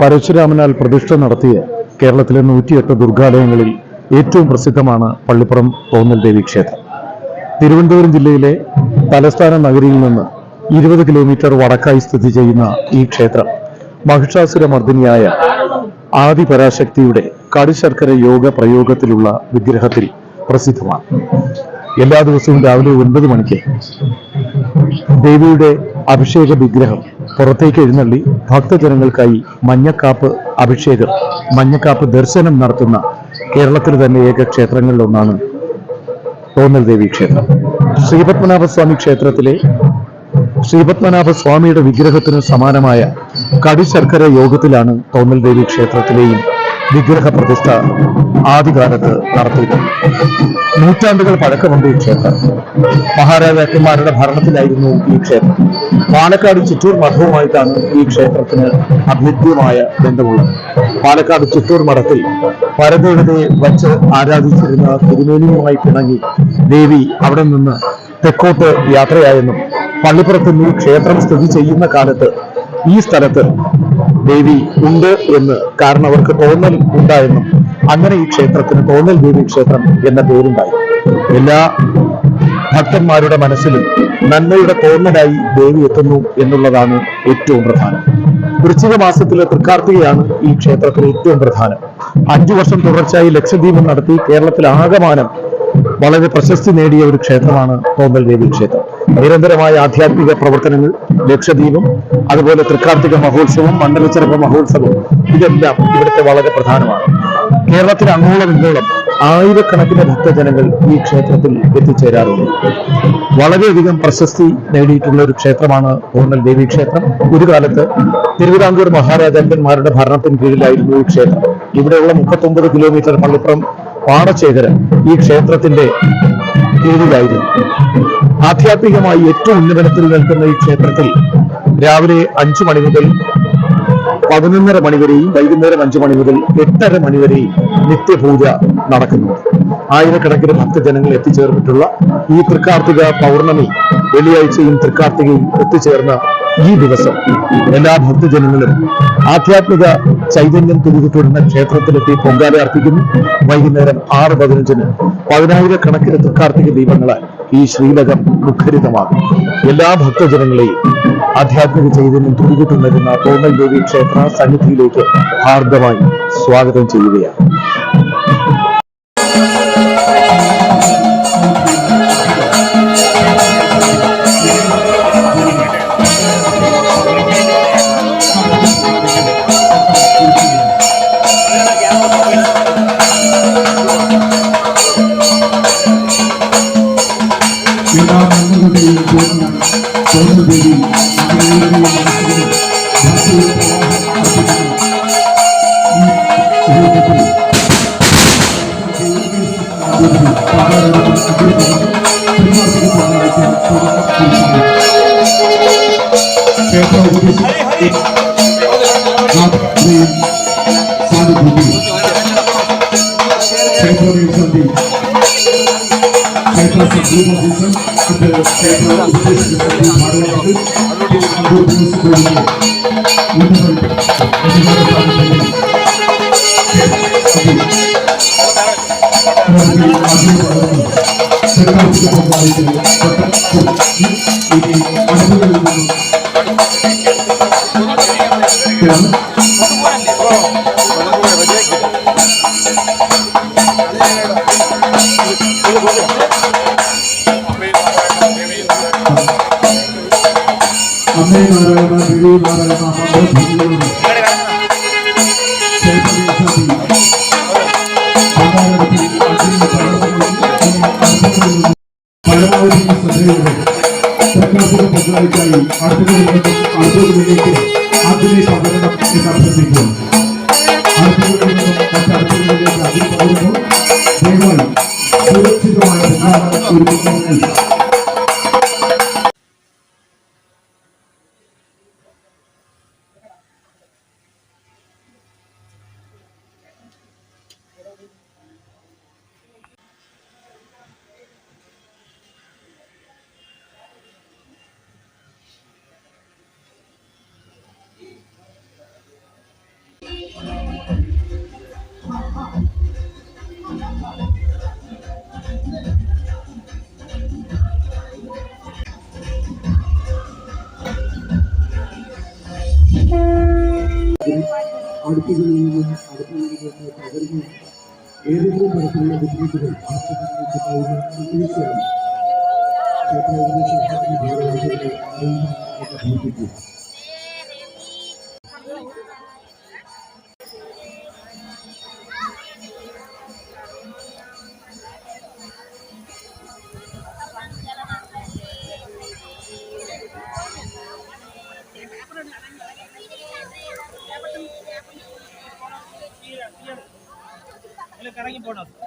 പരശുരാമനാൽ പ്രതിഷ്ഠ നടത്തിയ കേരളത്തിലെ നൂറ്റിയെട്ട് ദുർഗാലയങ്ങളിൽ ഏറ്റവും പ്രസിദ്ധമാണ് പള്ളിപ്പുറം തോന്നൽ ദേവി ക്ഷേത്രം. തിരുവനന്തപുരം ജില്ലയിലെ തലസ്ഥാന നഗരിയിൽ നിന്ന് ഇരുപത് കിലോമീറ്റർ വടക്കായി സ്ഥിതി ചെയ്യുന്ന ഈ ക്ഷേത്രം മഹിഷാസുരമർദ്ദിനിയായ ആദിപരാശക്തിയുടെ കടുശർക്കര യോഗ പ്രയോഗത്തിലുള്ള വിഗ്രഹത്തിൽ പ്രസിദ്ധമാണ്. എല്ലാ ദിവസവും രാവിലെ ഒൻപത് മണിക്ക് ദേവിയുടെ അഭിഷേക വിഗ്രഹം പുറത്തേക്ക് എഴുന്നള്ളി ഭക്തജനങ്ങൾക്കായി മഞ്ഞക്കാപ്പ് അഭിഷേകം മഞ്ഞക്കാപ്പ് ദർശനം നടത്തുന്ന കേരളത്തിൽ തന്നെ ഏക ക്ഷേത്രങ്ങളിലൊന്നാണ് തോന്നൽ ദേവി ക്ഷേത്രം. ശ്രീപത്മനാഭസ്വാമി ക്ഷേത്രത്തിലെ ശ്രീപത്മനാഭ സ്വാമിയുടെ വിഗ്രഹത്തിന് സമാനമായ കടിശർക്കര യോഗത്തിലാണ് തോന്നൽ ദേവി ക്ഷേത്രത്തിലെയും വിഗ്രഹ പ്രതിഷ്ഠ ആദ്യകാലത്ത് നടത്തിയിരുന്നു. നൂറ്റാണ്ടുകൾ പഴക്കമുണ്ട് ഈ ക്ഷേത്രം. മഹാരാജാക്കന്മാരുടെ ഭരണത്തിലായിരുന്നു ഈ ക്ഷേത്രം. പാലക്കാട് ചിറ്റൂർ മഠവുമായിട്ടാണ് ഈ ക്ഷേത്രത്തിന് അഭേദ്യമായ ബന്ധമുള്ളത്. പാലക്കാട് ചിറ്റൂർ മഠത്തിൽ പരദേവതയെ വച്ച് ആരാധിച്ചിരുന്ന തിരുമേനിയുമായി പിണങ്ങി ദേവി അവിടെ നിന്ന് തെക്കോട്ട് യാത്രയായെന്നും പള്ളിപ്പുറത്ത് ഈ ക്ഷേത്രം സ്ഥിതി ചെയ്യുന്ന കാലത്ത് ഈ സ്ഥലത്ത് ദേവി ഉണ്ട് എന്ന് കാരണം അവർക്ക് തോന്നൽ ഉണ്ടായെന്നും അങ്ങനെ ഈ ക്ഷേത്രത്തിന് തോന്നൽ ദേവി ക്ഷേത്രം എന്ന പേരുണ്ടായി. എല്ലാ ഭക്തന്മാരുടെ മനസ്സിലും നന്മയുടെ തോന്നലായി ദേവി എത്തുന്നു എന്നുള്ളതാണ് ഏറ്റവും പ്രധാനം. വൃശ്ചിക മാസത്തിലെ തൃക്കാർത്തികയാണ് ഈ ക്ഷേത്രത്തിൽ ഏറ്റവും പ്രധാനം. അഞ്ചു വർഷം തുടർച്ചയായി ലക്ഷദ്വീപം നടത്തി കേരളത്തിൽ ആകമാനം വളരെ പ്രശസ്തി നേടിയ ഒരു ക്ഷേത്രമാണ് തോന്നൽ ദേവി ക്ഷേത്രം. നിരന്തരമായ ആധ്യാത്മിക പ്രവർത്തനങ്ങൾ ലക്ഷദ്വീപും അതുപോലെ തൃക്കാർത്തിക മഹോത്സവം മണ്ഡലച്ചെറുപ്പ മഹോത്സവം ഇതെല്ലാം ഇവിടുത്തെ വളരെ പ്രധാനമാണ്. കേരളത്തിൽ അങ്ങോളം ഇങ്ങോളം ആയിരക്കണക്കിന് ഭക്തജനങ്ങൾ ഈ ക്ഷേത്രത്തിൽ എത്തിച്ചേരാറുണ്ട്. വളരെയധികം പ്രശസ്തി നേടിയിട്ടുള്ള ഒരു ക്ഷേത്രമാണ് ഓണൽ ദേവി ക്ഷേത്രം. ഒരു കാലത്ത് തിരുവിതാംകൂർ മഹാരാജാക്കന്മാരുടെ ഭരണത്തിന് കീഴിലായിരുന്നു ഈ ക്ഷേത്രം. ഇവിടെയുള്ള മുപ്പത്തൊമ്പത് കിലോമീറ്റർ മള്ളിപ്പുറം പാടശേഖരം ഈ ക്ഷേത്രത്തിന്റെ കീഴിലായിരുന്നു ആധ്യാത്മികമായി ഏറ്റവും ഉന്നതനത്തിൽ നിൽക്കുന്ന ഈ ക്ഷേത്രത്തിൽ രാവിലെ അഞ്ചു മണി മുതൽ പതിനൊന്നര മണിവരെയും വൈകുന്നേരം അഞ്ചു മണി മുതൽ എട്ടര മണിവരെയും നിത്യപൂജ നടക്കുന്നു. ആയിരക്കണക്കിന് ഭക്തജനങ്ങൾ എത്തിച്ചേർന്നിട്ടുള്ള ഈ തൃക്കാർത്തിക പൗർണമി വെള്ളിയാഴ്ചയും തൃക്കാർത്തികയും ഒത്തുചേർന്ന ഈ ദിവസം എല്ലാ ഭക്തജനങ്ങളും ആധ്യാത്മിക ചൈതന്യം തുലുകിട്ടുന്ന ക്ഷേത്രത്തിലെത്തി പൊങ്കാല അർപ്പിക്കുന്നു. വൈകുന്നേരം ആറ് പതിനഞ്ചിന് പതിനായിരക്കണക്കിന് തൃക്കാർത്തിക ദീപങ്ങളാൽ ഈ ശ്രീലകം മുഖരിതമാകും. എല്ലാ ഭക്തജനങ്ങളെയും ആധ്യാത്മിക ചൈതന്യം തുടികിട്ടുന്നതിന് തോന്നൽ ദേവി ക്ഷേത്ര സന്നിധിയിലേക്ക് ഹാർദമായി സ്വാഗതം ചെയ്യുകയാണ്. সাধুভূতি সাইফুল সন্দীপ সাইফুল সন্দীপ হোসেন সাইফুল সন্দীপ ভারত আন্দোলন করেন উন্নয়ন উন্নয়ন সরকার থেকে প্রভাবিত ಸರ್ಕಾರದಿಂದ ಬದಲಾಯಿಸಿ ಆರ್ಥಿಕ ಆರ್ಥಿಕತೆ ಆರ್ಥಿಕ ಸಂಪನ್ನ ಸ್ಥಾಪಿಸಿತು ಆರ್ಥಿಕ ಸುರಕ್ಷಿತವಾದ നിന്നും അടുത്തുകളിലേക്ക് പകരുന്നു ഏതെങ്കിലും തരത്തിലുള്ള ബുദ്ധിമുട്ടുകൾ ആശുപത്രിയിലുണ്ടാവുന്ന തീർച്ചയായും ക്ഷേത്രോപദേശത്തിന് 多少？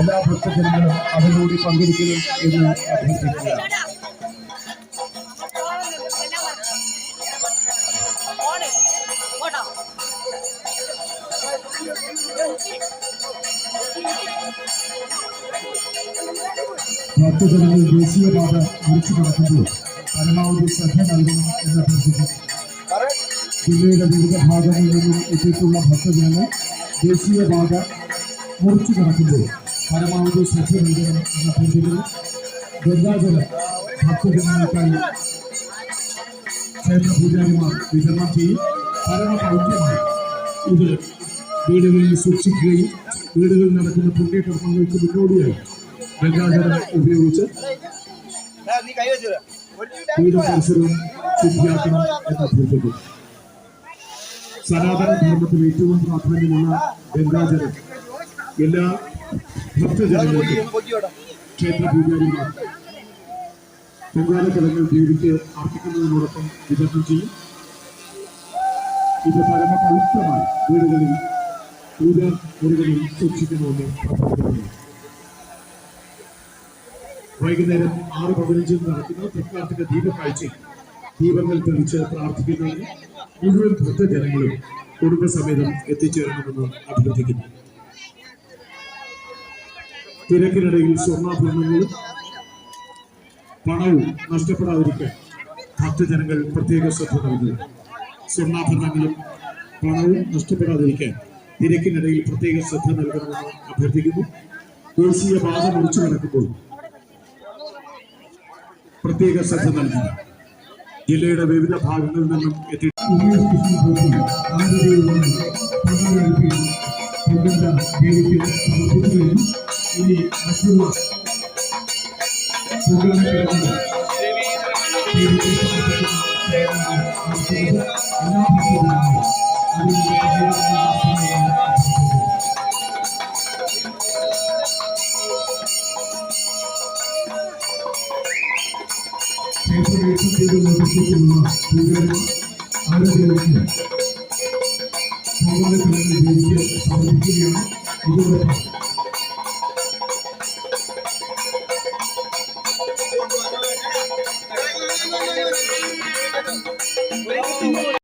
എല്ലാ ഭക്തജനങ്ങളും അതിലൂടെ പങ്കെടുക്കണം എന്ന് അഭ്യർത്ഥിക്കുക ഭക്തജനങ്ങൾ ദേശീയപാത മുറിച്ചു കടക്കുമ്പോൾ പരമാവധി ശ്രദ്ധ നൽകണം എന്ന് അഭ്യർത്ഥിക്കുന്നു ജില്ലയുടെ വിവിധ ഭാഗങ്ങളിൽ നിന്നും എത്തിയിട്ടുള്ള ഭക്തജനങ്ങൾ ദേശീയപാത മുറിച്ചു കടക്കുമ്പോൾ പരമാവധി ശ്രദ്ധ നൽകണം എന്ന് അഭ്യർത്ഥിക്കുന്നു ഗംഗാജലം ഭക്തജനങ്ങൾക്കായി ക്ഷേത്ര പൂജാരിമാർ വിതരണം ചെയ്യും. പരമപൗദ്യമായി ഇത് വീടുകളിൽ സൂക്ഷിക്കുകയും വീടുകളിൽ നടക്കുന്ന പുണ്യകർമ്മങ്ങൾക്ക് മുന്നോടിയായി. ഗംഗാജലം ഉപയോഗിച്ച് സനാതന ധർമ്മത്തിൽ ഏറ്റവും പ്രാധാന്യമുള്ള ഗംഗാജലം എല്ലാ ഭക്തജനങ്ങൾക്കും ക്ഷേത്ര പൂജാരിമാർ പൊങ്കാലക്കലങ്ങൾ ദേവിക്ക് അർപ്പിക്കുന്നതിനോടൊപ്പം വിതരണം ചെയ്യും. ഇത് പരമ പവിത്രമായി വീടുകളിൽ പൂജ മുറികളിൽ സൂക്ഷിക്കണമെന്ന് വൈകുന്നേരം ആറ് പതിനഞ്ചിന് നടക്കുന്ന തൃക്കാർത്തിക ദീപക്കാഴ്ചയിൽ ദീപങ്ങൾ തെളിച്ച് പ്രാർത്ഥിക്കുന്നതിന് മുഴുവൻ ഭക്തജനങ്ങളും കുടുംബസമേതം എത്തിച്ചേരണമെന്ന് അഭ്യർത്ഥിക്കുന്നു. തിരക്കിനിടയിൽ സ്വർണാഭരണങ്ങളും പണവും നഷ്ടപ്പെടാതിരിക്കാൻ ഭക്തജനങ്ങൾ പ്രത്യേക ശ്രദ്ധ നൽകുന്നു. സ്വർണാഭരണങ്ങളും പണവും നഷ്ടപ്പെടാതിരിക്കാൻ തിരക്കിനിടയിൽ പ്രത്യേക ശ്രദ്ധ നൽകണമെന്ന് അഭ്യർത്ഥിക്കുന്നു ദേശീയ പാത മുറിച്ചു കിടക്കുമ്പോൾ പ്രത്യേക ശ്രദ്ധ നൽകി ജില്ലയുടെ വിവിധ ഭാഗങ്ങളിൽ നിന്നും എത്തി ഇനി ആരോഗ്യത്തിന് സമർപ്പിക്കുകയാണ് ഇതോടൊപ്പം